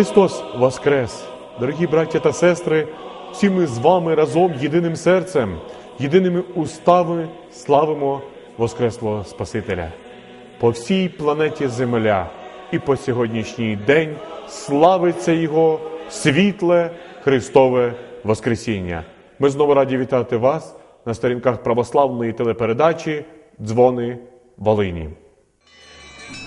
Христос Воскрес! Дорогі браття та сестри, всі ми з вами разом єдиним серцем, єдиними устами славимо Воскреслого Спасителя. По всій планеті Земля і по сьогоднішній день славиться Його світле Христове Воскресіння. Ми знову раді вітати вас на сторінках православної телепередачі Дзвони Волині.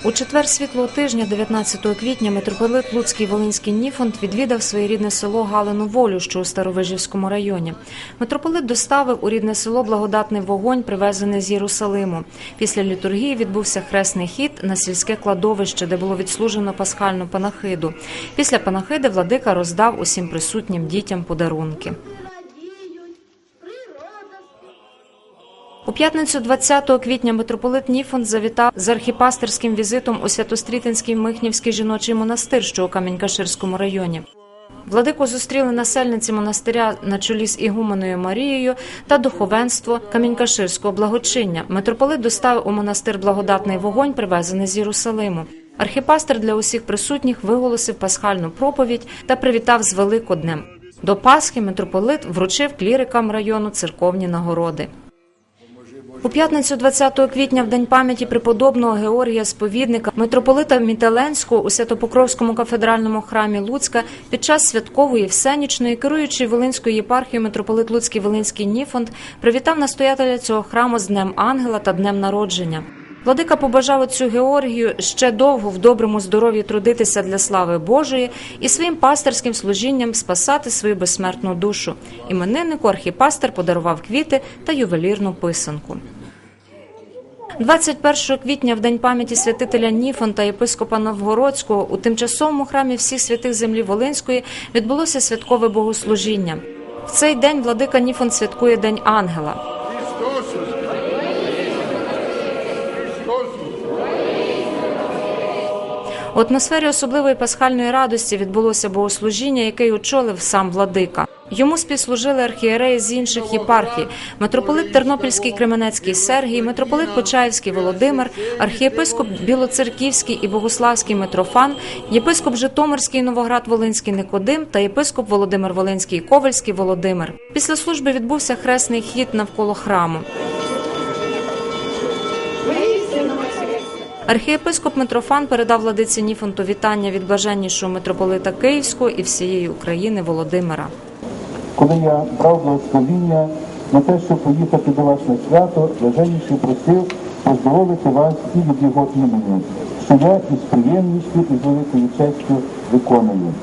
У четвер світлого тижня, 19 квітня, митрополит Луцький Волинський Ніфонд відвідав своє рідне село Галину Волю, що у Старовижівському районі. Митрополит доставив у рідне село благодатний вогонь, привезений з Єрусалиму. Після літургії відбувся хресний хід на сільське кладовище, де було відслужено пасхальну панахиду. Після панахиди владика роздав усім присутнім дітям подарунки. П'ятницю 20 квітня митрополит Ніфон завітав з архіпастерським візитом у Святострітинський Михнівський жіночий монастир, що у Камінь-Каширському районі. Владику зустріли насельниці монастиря на чолі з Ігуменою Марією та духовенство Камінь-Каширського благочиння. Митрополит доставив у монастир благодатний вогонь, привезений з Єрусалиму. Архіпастер для усіх присутніх виголосив пасхальну проповідь та привітав з Великоднем. До Пасхи митрополит вручив клірикам району церковні нагороди. У п'ятницю 20 квітня, в день пам'яті преподобного Георгія Сповідника, митрополита Мітеленського у Святопокровському кафедральному храмі Луцька під час святкової всенічної, керуючий Волинською єпархією митрополит Луцький Волинський Ніфонд привітав настоятеля цього храму з Днем Ангела та Днем Народження. Владика побажав отцю Георгію ще довго в доброму здоров'ї трудитися для слави Божої і своїм пасторським служінням спасати свою безсмертну душу. Імениннику архіпастер подарував квіти та ювелірну писанку. 21 квітня, в день пам'яті святителя Ніфон та єпископа Новгородського, у тимчасовому храмі всіх святих землі Волинської відбулося святкове богослужіння. В цей день владика Ніфон святкує День Ангела. У атмосфері особливої пасхальної радості відбулося богослужіння, яке очолив сам владика. Йому співслужили архієреї з інших єпархій: митрополит Тернопільський Кременецький Сергій, митрополит Почаївський Володимир, архієпископ Білоцерківський і Богославський Митрофан, єпископ Житомирський Новоград Волинський Никодим та єпископ Володимир Волинський Ковальський Володимир. Після служби відбувся хресний хід навколо храму. Архієпископ Митрофан передав владиці Ніфонту вітання від блаженнішого митрополита Київського і всієї України Володимира. Коли я брав благословіння на те, щоб поїхати до вас на свято, блаженніший просив поздоровити вас і від його імені, що я із приємністю і з великою честю виконую.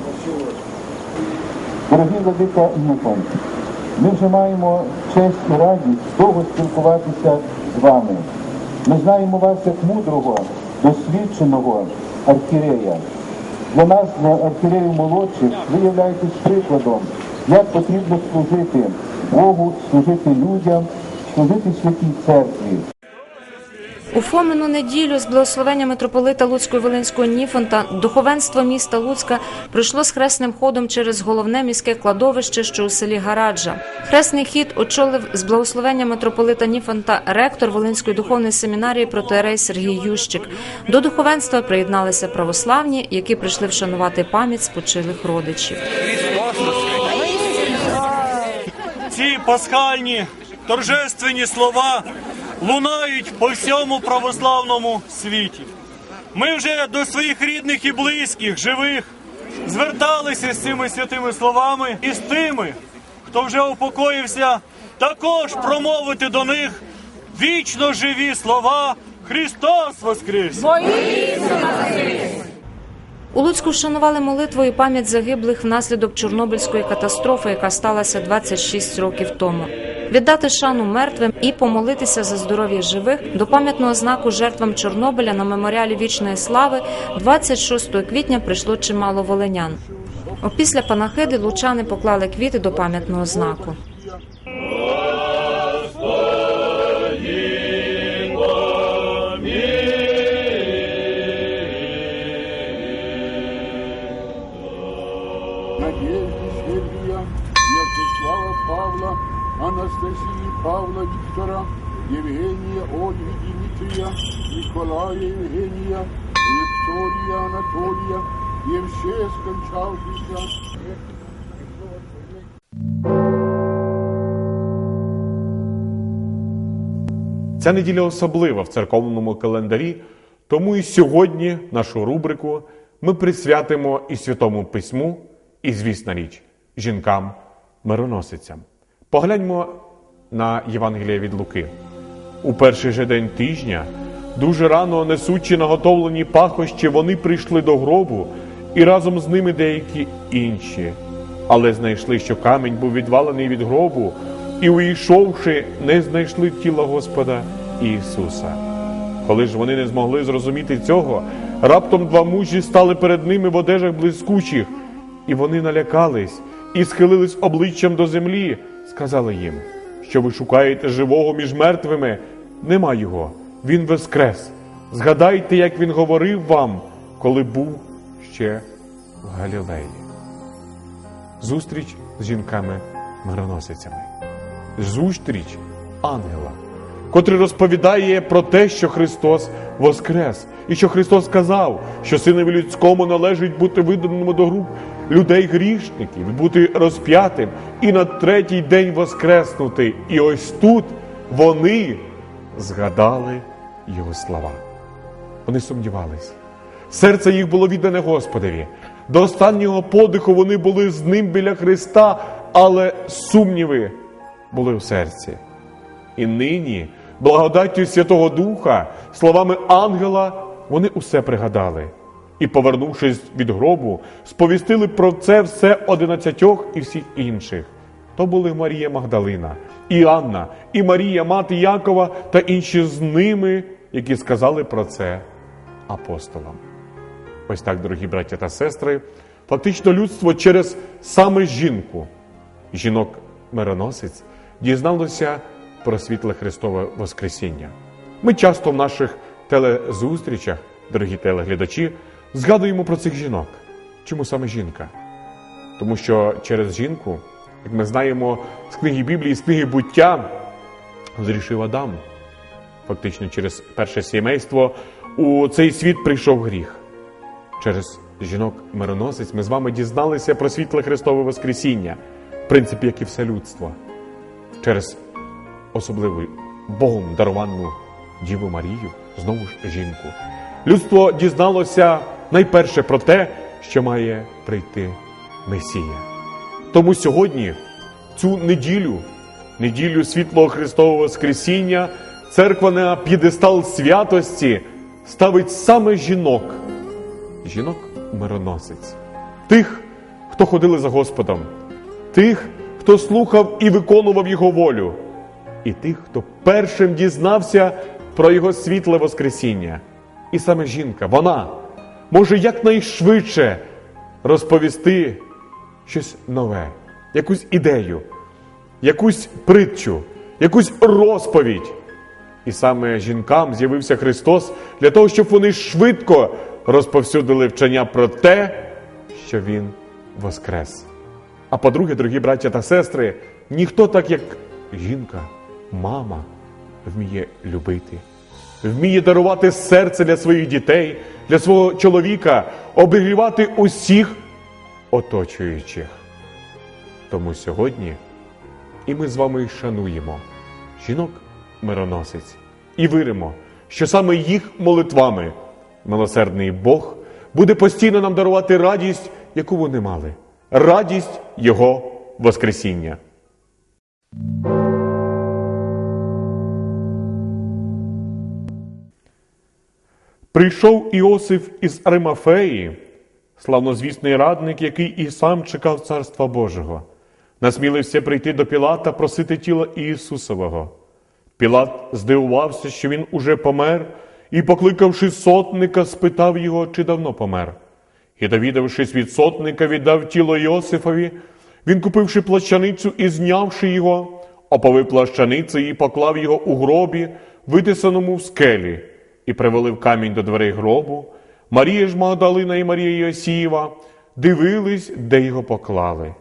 Дорогі владика Ніфон, ми вже маємо честь і радість довго спілкуватися з вами. Ми знаємо вас як мудрого, досвідченого архірея. Для нас, для архіреїв молодших, ви являєтесь прикладом, як потрібно служити Богу, служити людям, служити святій церкві. У Фомину неділю з благословення митрополита Луцького Волинського Ніфонта духовенство міста Луцька пройшло з хресним ходом через головне міське кладовище, що у селі Гараджа. Хресний хід очолив з благословення митрополита Ніфонта ректор Волинської духовної семінарії протоерей Сергій Ющик. До духовенства приєдналися православні, які прийшли вшанувати пам'ять спочилих родичів. ці пасхальні торжественні слова лунають по всьому православному світі. Ми вже до своїх рідних і близьких, живих, зверталися з цими святими словами і з тими, хто вже упокоївся, також промовити до них вічно живі слова Христос Воскрес! У Луцьку вшанували молитвою пам'ять загиблих внаслідок Чорнобильської катастрофи, яка сталася 26 років тому. віддати шану мертвим і помолитися за здоров'я живих до пам'ятного знаку жертвам Чорнобиля на меморіалі вічної слави 26 квітня прийшло чимало волинян. Опісля панахиди лучани поклали квіти до пам'ятного знаку. Павла Виктора, Евгения Ольги Дмитрия, Николая Евгения, Виктория Анатолия, и все скончавшиеся. Ця неділя особлива в церковному календарі, тому і сьогодні нашу рубрику ми присвятимо і Святому Письму, і, звісна річ, жінкам-мироносицям. Погляньмо на Євангеліє від Луки. У перший же день тижня, дуже рано несучи наготовлені пахощі, вони прийшли до гробу, і разом з ними деякі інші. Але знайшли, що камінь був відвалений від гробу, і, увійшовши, не знайшли тіла Господа Ісуса. Коли ж вони не змогли зрозуміти цього, раптом два мужі стали перед ними в одежах блискучих, і вони налякались і схилились обличчям до землі, сказали їм, що ви шукаєте живого між мертвими, нема його, він воскрес. Згадайте, як він говорив вам, коли був ще в Галілеї. Зустріч з жінками-мироносицями. Зустріч ангела, котрий розповідає про те, що Христос воскрес, і що Христос сказав, що синові людському належить бути виданому до груп людей грішників, бути розп'ятим і на третій день воскреснути. І ось тут вони згадали його слова. Вони сумнівались. Серце їх було віддане Господові. До останнього подиху вони були з ним біля Христа, але сумніви були в серці. І нині, благодаттю Святого Духа, словами ангела, вони усе пригадали. І, повернувшись від гробу, сповістили про це все одинадцятьох і всіх інших. То були Марія Магдалина, і Анна, і Марія, мати Якова та інші з ними, які сказали про це апостолам. Ось так, дорогі браття та сестри, фактично людство через саме жінку, жінок-мироносець, дізналося про світле Христове Воскресіння. Ми часто в наших телезустрічах, дорогі телеглядачі, згадуємо про цих жінок. Чому саме жінка? Тому що через жінку, як ми знаємо з книги Біблії, з книги буття, зрішив Адам. Фактично, через перше сімейство у цей світ прийшов гріх. Через жінок-мироносець ми з вами дізналися про світле Христове Воскресіння, в принципі, як і все людство. Через особливу Богом даровану Діву Марію, знову ж жінку. Людство дізналося найперше про те, що має прийти Месія. Тому сьогодні, цю неділю, неділю світлого Христового Воскресіння, церква на п'єдестал святості ставить саме жінок, жінок-мироносець, тих, хто ходили за Господом, тих, хто слухав і виконував Його волю, і тих, хто першим дізнався про Його світле Воскресіння. І саме жінка, вона може якнайшвидше розповісти щось нове, якусь ідею, якусь притчу, якусь розповідь. І саме жінкам з'явився Христос для того, щоб вони швидко розповсюдили вчення про те, що Він воскрес. А по-друге, дорогі браття та сестри, ніхто так, як жінка, мама, вміє любити, вміє дарувати серце для своїх дітей, для свого чоловіка, обігрівати усіх оточуючих. Тому сьогодні і ми з вами шануємо жінок мироносець і віримо, що саме їх молитвами милосердний Бог буде постійно нам дарувати радість, яку вони мали, радість Його Воскресіння. Прийшов Іосиф із Аримафеї, славнозвісний радник, який і сам чекав Царства Божого. насмілився прийти до Пілата просити тіла Ісусового. Пілат здивувався, що він уже помер, і, покликавши сотника, спитав його, чи давно помер. І, довідавшись від сотника, віддав тіло Йосифові. Він, купивши плащаницю і знявши його, оповив плащаницею і поклав його у гробі, витисаному в скелі, і привалив камінь до дверей гробу. Марія ж Магдалина і Марія Йосієва дивились, де його поклали.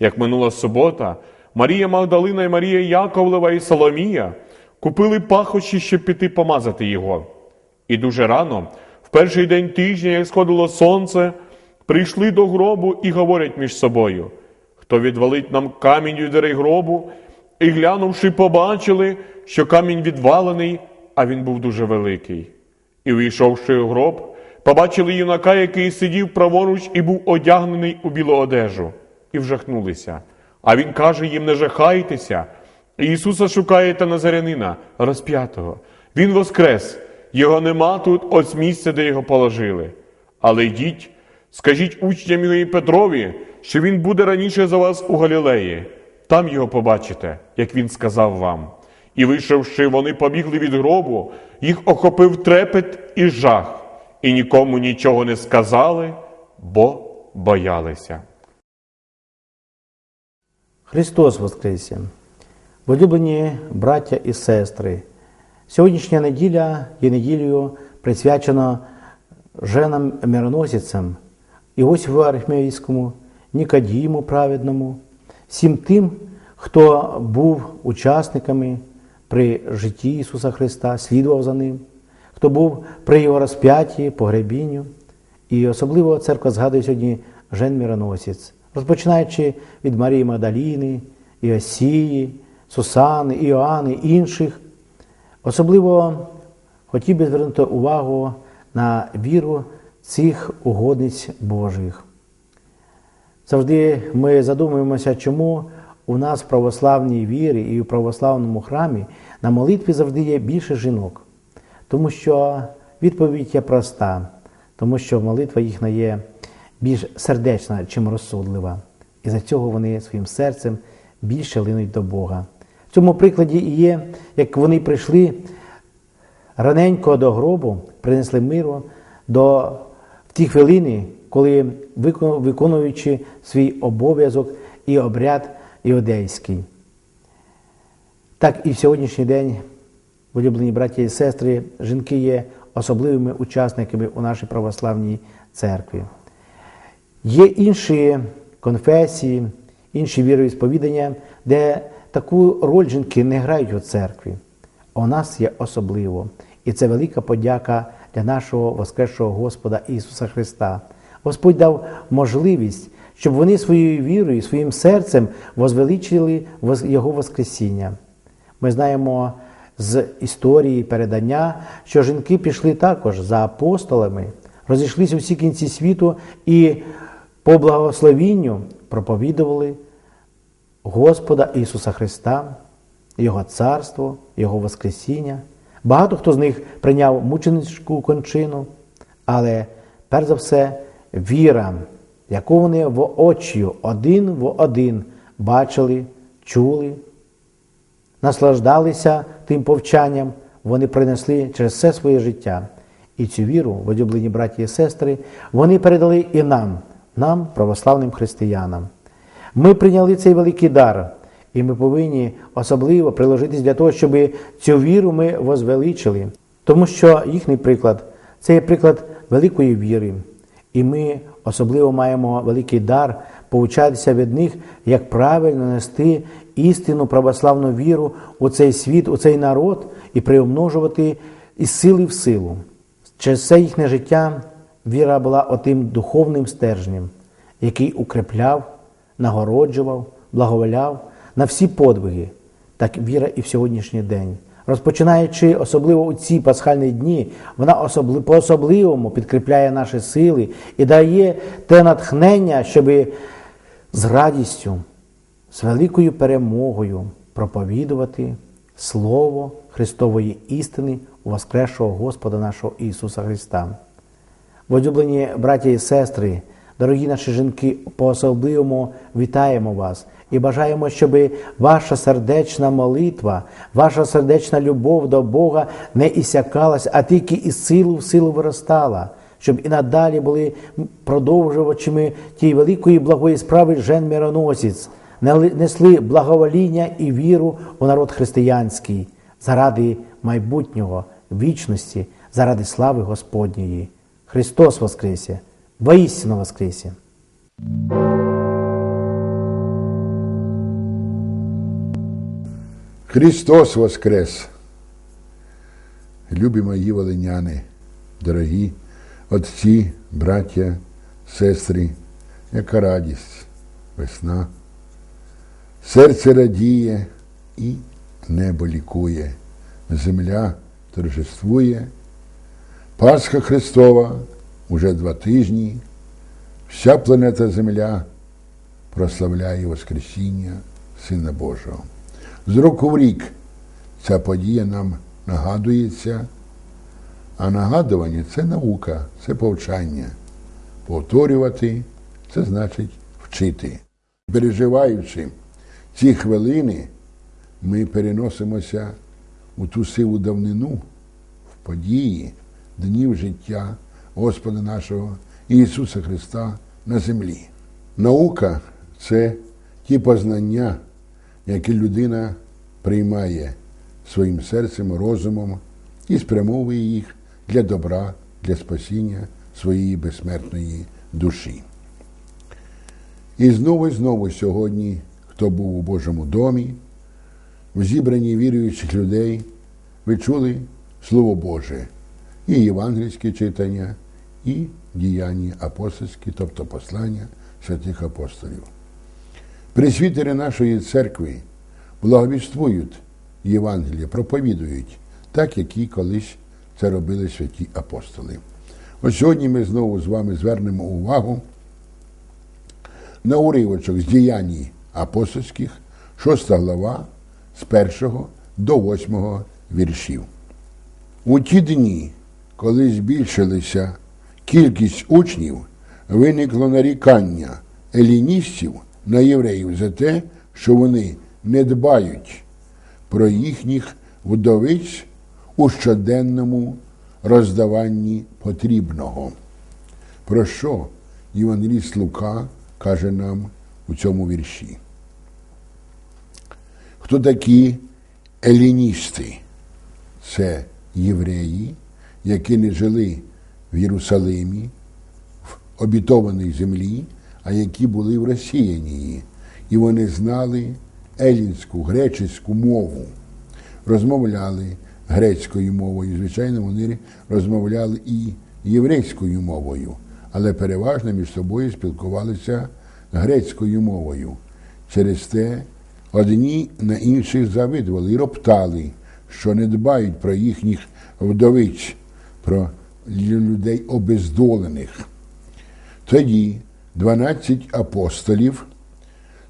Як минула субота, Марія Магдалина і Марія Яковлева і Соломія купили пахощі, щоб піти помазати його. І дуже рано, в перший день тижня, як сходило сонце, прийшли до гробу і говорять між собою, хто відвалить нам камінь від дверей гробу, і глянувши, побачили, що камінь відвалений, а він був дуже великий. І, увійшовши у гроб, побачили юнака, який сидів праворуч і був одягнений у білу одежу, і вжахнулися. А він каже їм: не жахайтеся. Ісуса шукаєте Назарянина, розп'ятого. Він воскрес, його нема тут, ось місце, де його положили. Але йдіть, скажіть учням його і Петрові, що він буде раніше за вас у Галілеї. Там його побачите, як він сказав вам. І вийшовши, вони побігли від гробу, їх охопив трепет і жах, і нікому нічого не сказали, бо боялися. Христос Воскресе! Улюблені браття і сестри! Сьогоднішня неділя є неділею присвячена женам мироносицям Іосифу Архмейському, Нікодіму праведному, всім тим, хто був учасниками при житті Ісуса Христа, слідував за Ним, хто був при Його розп'ятті, погребінню. І особливо церква згадує сьогодні Жен Мироносець, розпочинаючи від Марії Магдаліни, Іосії, Сусани, Іоанни, інших. Особливо хотів би звернути увагу на віру цих угодниць Божих. Завжди ми задумуємося, чому у нас в православній вірі і в православному храмі на молитві завжди є більше жінок. Тому що відповідь є проста, тому що молитва їхня є більш сердечна, чим розсудлива. І за цього вони своїм серцем більше линуть до Бога. В цьому прикладі і є, як вони прийшли раненько до гробу, принесли миру до в ті хвилини, коли виконуючи свій обов'язок і обряд іудейський. Так і в сьогоднішній день, улюблені браті і сестри, жінки є особливими учасниками у нашій православній церкві. Є інші конфесії, інші віроісповідання, де таку роль жінки не грають у церкві. А у нас є особливо. І це велика подяка для нашого Воскресшого Господа Ісуса Христа. Господь дав можливість, щоб вони своєю вірою, своїм серцем возвеличили Його Воскресіння. Ми знаємо з історії передання, що жінки пішли також за апостолами, розійшлися всі кінці світу і по благословінню проповідували Господа Ісуса Христа, Його Царство, Його Воскресіння. Багато хто з них прийняв мученицьку кончину, але перш за все віра, яку вони воочію один в один бачили, чули, наслаждалися тим повчанням, вони принесли через все своє життя. І цю віру, улюблені браті і сестри, вони передали і нам, нам, православним християнам. Ми прийняли цей великий дар, і ми повинні особливо приложитись для того, щоб цю віру ми возвеличили. Тому що їхній приклад це є приклад великої віри. І ми особливо маємо великий дар повчатися від них, як правильно нести істинну православну віру у цей світ, у цей народ і приумножувати із сили в силу. Через все їхнє життя віра була отим духовним стержнем, який укрепляв, нагороджував, благоволяв на всі подвиги. Так віра і в сьогоднішній день. Розпочинаючи особливо у ці пасхальні дні, вона особли, по-особливому підкріпляє наші сили і дає те натхнення, щоб з радістю, з великою перемогою проповідувати Слово Христової істини у Воскресшого Господа нашого Ісуса Христа. Возлюблені браті і сестри, Дорогі наші жінки, по-особливому вітаємо вас і бажаємо, щоб ваша сердечна молитва, ваша сердечна любов до Бога не ісякалась, а тільки із силу в силу виростала, щоб і надалі були продовжувачами тієї великої благої справи жен мироносець, несли благовоління і віру у народ християнський заради майбутнього, вічності, заради слави Господньої. Христос Воскресе! Воістину Воскресе! Христос Воскрес! Любі мої волиняни, дорогі отці, браття, сестри, яка радість, весна. Серце радіє і небо лікує, земля торжествує. Пасха Христова уже два тижні, вся планета Земля прославляє Воскресіння Сина Божого. З року в рік ця подія нам нагадується, а нагадування це наука, це повчання. Повторювати це значить вчити. Переживаючи ці хвилини, ми переносимося у ту сиву давнину, в події, днів життя Господа нашого Ісуса Христа на землі. Наука це ті познання, які людина приймає своїм серцем, розумом і спрямовує їх для добра, для спасіння своєї безсмертної душі. І знову і знову сьогодні, хто був у Божому домі, в зібранні віруючих людей, ви чули Слово Боже, і євангельське читання, і діяння апостольські, тобто послання святих апостолів. Пресвітери нашої церкви благовіствують Євангеліє, проповідують, так, як і колись це робили святі апостоли. Ось сьогодні ми знову з вами звернемо увагу на уривочок з діянь апостольських, 6 глава, з 1 до 8 віршів. У ті дні, коли збільшилася кількість учнів, виникло нарікання еліністів на євреїв за те, що вони не дбають про їхніх вдовиць у щоденному роздаванні потрібного. Про що Євангеліст Лука каже нам у цьому вірші? Хто такі еліністи? Це євреї, які не жили в Єрусалимі, в обітованій землі, а які були в розсіянні. І вони знали елінську, греческу мову, розмовляли грецькою мовою. Звичайно, вони розмовляли і єврейською мовою, але переважно між собою спілкувалися грецькою мовою. Через те одні на інших завидували і роптали, що не дбають про їхніх вдовиць, про людей обездолених. Тоді 12 апостолів,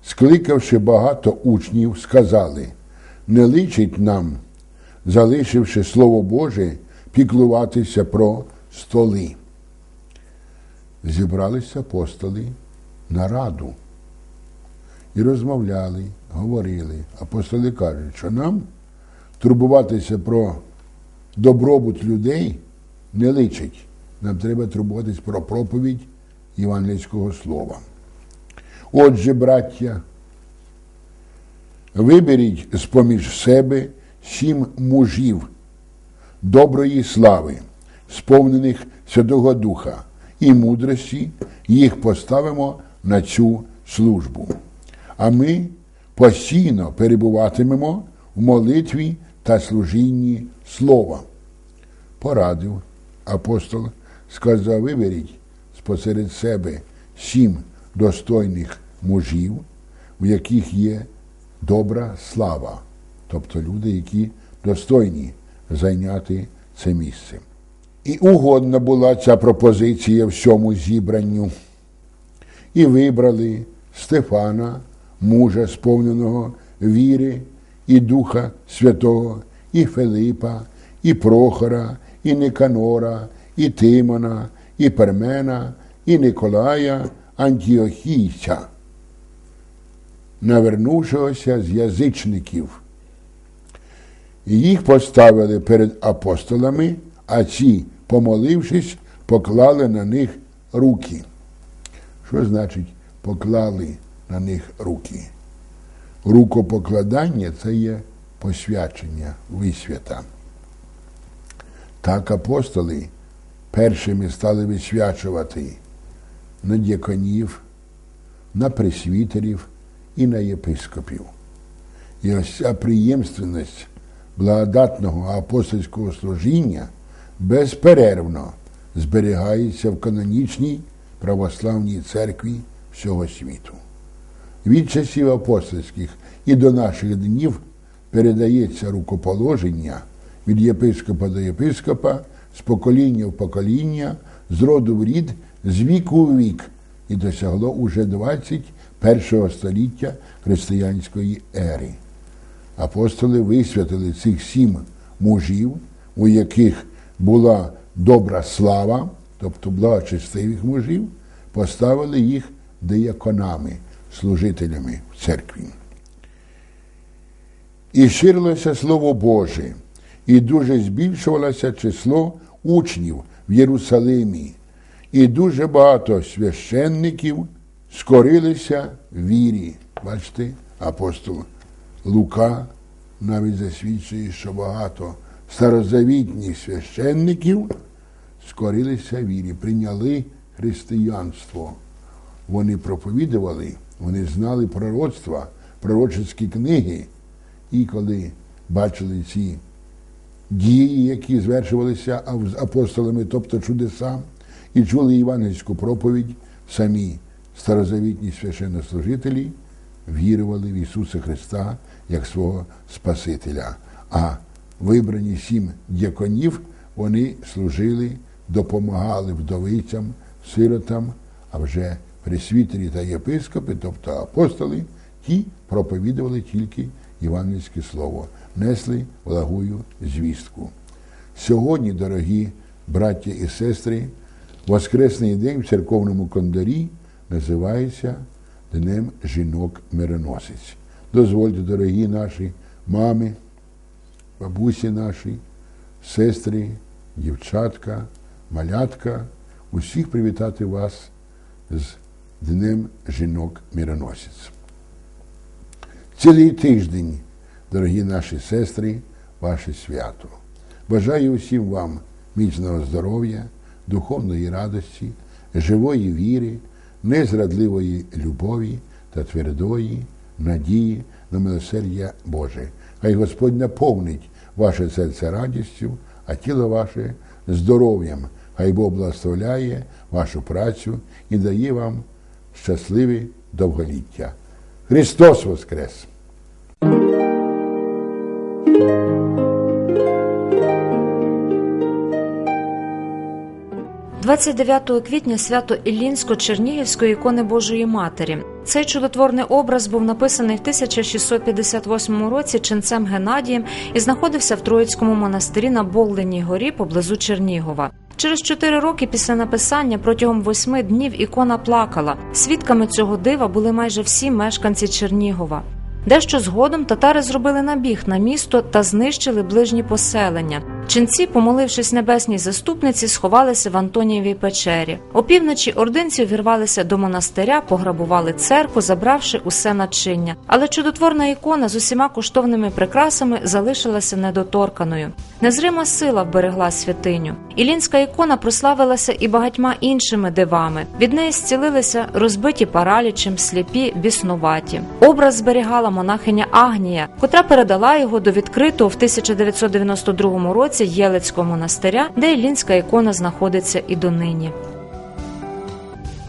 скликавши багато учнів, сказали: не личить нам, залишивши Слово Боже, піклуватися про столи. Зібралися апостоли на раду і розмовляли, говорили. Апостоли кажуть, що нам турбуватися про добробут людей не личить. Нам треба турбуватись про проповідь євангельського слова. Отже, браття, виберіть з-поміж себе сім мужів доброї слави, сповнених Святого Духа і мудрості, їх поставимо на цю службу. А ми постійно перебуватимемо в молитві та служінні слова. Порадив апостол, сказав, виберіть спосеред себе сім достойних мужів, у яких є добра слава, тобто люди, які достойні зайняти це місце. І угодна була ця пропозиція всьому зібранню. І вибрали Стефана, мужа, сповненого віри і Духа Святого, і Филипа, і Прохора, і Никанора, і Тимона, і Пермена, і Николая, Антіохійця, навернувшогося з язичників. Їх поставили перед апостолами, а ці, помолившись, поклали на них руки. Що значить поклали на них руки? Рукопокладання це є посвячення висвята. Так апостоли першими стали висвячувати на дяконів, на пресвітерів і на єпископів. І ось ця приємственність благодатного апостольського служіння безперервно зберігається в канонічній православній церкві всього світу. Від часів апостольських і до наших днів передається рукоположення від єпископа до єпископа, з покоління в покоління, з роду в рід, з віку в вік, і досягло уже 21 століття християнської ери. Апостоли висвятили цих сім мужів, у яких була добра слава, тобто благочестивих мужів, поставили їх дияконами, служителями в церкві. І ширилося Слово Боже, і дуже збільшувалося число учнів в Єрусалимі, і дуже багато священників скорилися вірі. Бачите, апостол Лука навіть засвідчує, що багато старозавітніх священників скорилися вірі, прийняли християнство. Вони проповідували, вони знали пророцтва, пророчеські книги. І коли бачили ці дії, які звершувалися ав- апостолами, тобто чудеса, і чули євангельську проповідь, самі старозавітні священнослужителі вірували в Ісуса Христа як свого Спасителя. А вибрані сім дяконів вони служили, допомагали вдовицям, сиротам, а вже пресвітері та єпископи, тобто апостоли, ті проповідували тільки євангельське слово, несли благую звістку. Сьогодні, дорогі браття і сестри, Воскресний день в церковному кондарі називається Днем жінок мироносець. Дозвольте, дорогі наші мами, бабусі наші, сестри, дівчатка, малятка, усіх привітати вас з Днем жінок мироносець. Цілий тиждень, дорогі наші сестри, ваше свято. Бажаю усім вам міцного здоров'я, духовної радості, живої віри, незрадливої любові та твердої надії на милосердя Боже. Хай Господь наповнить ваше серце радістю, а тіло ваше здоров'ям. Хай Бог благословляє вашу працю і дає вам щасливе довголіття. Христос Воскрес! 29 квітня свято Іллінсько-Чернігівської ікони Божої Матері. Цей чудотворний образ був написаний в 1658 році ченцем Геннадієм і знаходився в Троїцькому монастирі на Болденій горі поблизу Чернігова. Через чотири роки після написання протягом восьми днів ікона плакала. Свідками цього дива були майже всі мешканці Чернігова. Дещо згодом татари зробили набіг на місто та знищили ближні поселення. Ченці, помолившись небесній заступниці, сховалися в Антонієвій печері. Опівночі ординці увірвалися до монастиря, пограбували церкву, забравши усе начиння. Але чудотворна ікона з усіма коштовними прикрасами залишилася недоторканою. Незрима сила вберегла святиню. Ілінська ікона прославилася і багатьма іншими дивами. Від неї зцілилися розбиті паралічем, сліпі, біснуваті. Образ зберігала монахиня Агнія, котра передала його до відкритого в 1992 році Єлицького монастиря, де Ілінська ікона знаходиться і донині.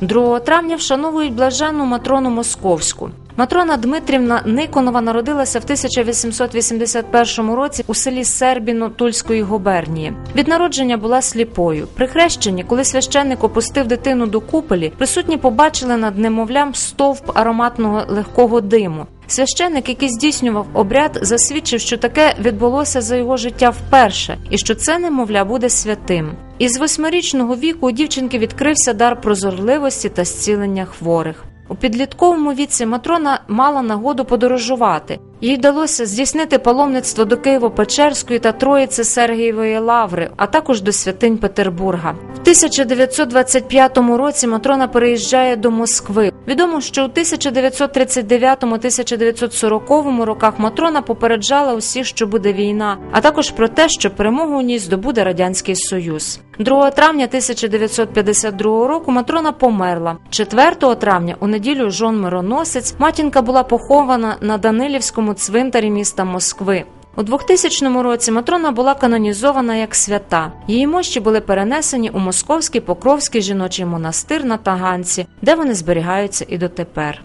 2 травня вшановують блаженну Матрону Московську. Матрона Дмитрівна Никонова народилася в 1881 році у селі Сербіно Тульської губернії. Від народження була сліпою. При хрещенні, коли священник опустив дитину до купелі, присутні побачили над немовлям стовп ароматного легкого диму. Священник, який здійснював обряд, засвідчив, що таке відбулося за його життя вперше, і що це немовля буде святим. Із восьмирічного віку у дівчинки відкрився дар прозорливості та зцілення хворих. У підлітковому віці Матрона мала нагоду подорожувати. Їй вдалося здійснити паломництво до Києво-Печерської та Троїці Сергієвої лаври, а також до святинь Петербурга. В 1925 році Матрона переїжджає до Москви. Відомо, що у 1939-1940 роках Матрона попереджала усіх, що буде війна, а також про те, що перемогу у ній здобуде радянський союз. 2 травня 1952 року Матрона померла. 4 травня, у неділю Жон Мироносець, матінка була похована на Данилівському цвинтарі міста Москви. У 2000 році Матрона була канонізована як свята. Її мощі були перенесені у Московський Покровський жіночий монастир на Таганці, де вони зберігаються і дотепер.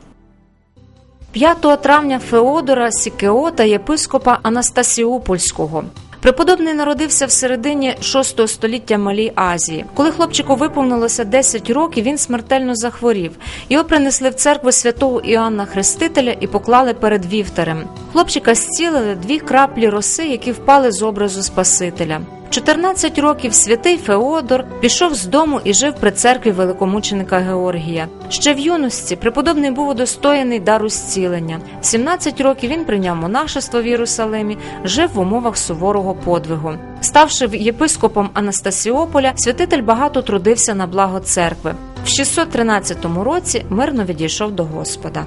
5 травня Феодора Сікеота, єпископа Анастасіопольського. Преподобний народився в середині 6 століття Малій Азії. Коли хлопчику виповнилося 10 років, він смертельно захворів. Його принесли в церкву святого Іоанна Хрестителя і поклали перед вівтарем. Хлопчика зцілили дві краплі роси, які впали з образу Спасителя. В 14 років святий Феодор пішов з дому і жив при церкві великомученика Георгія. Ще в юності преподобний був удостоєний дару зцілення. В 17 років він прийняв монашество в Єрусалимі, жив в умовах суворого подвигу. Ставши єпископом Анастасіополя, святитель багато трудився на благо церкви. В 613 році мирно відійшов до Господа.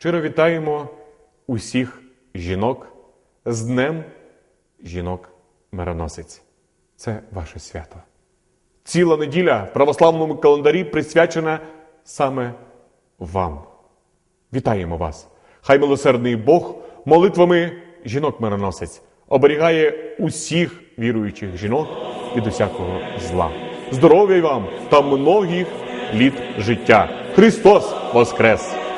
Щиро вітаємо усіх жінок з Днем жінок мироносиць. Це ваше свято. Ціла неділя в православному календарі присвячена саме вам. Вітаємо вас! Хай милосердний Бог молитвами жінок мироносиць оберігає усіх віруючих жінок від усякого зла. Здоров'я вам та многих літ життя! Христос Воскрес!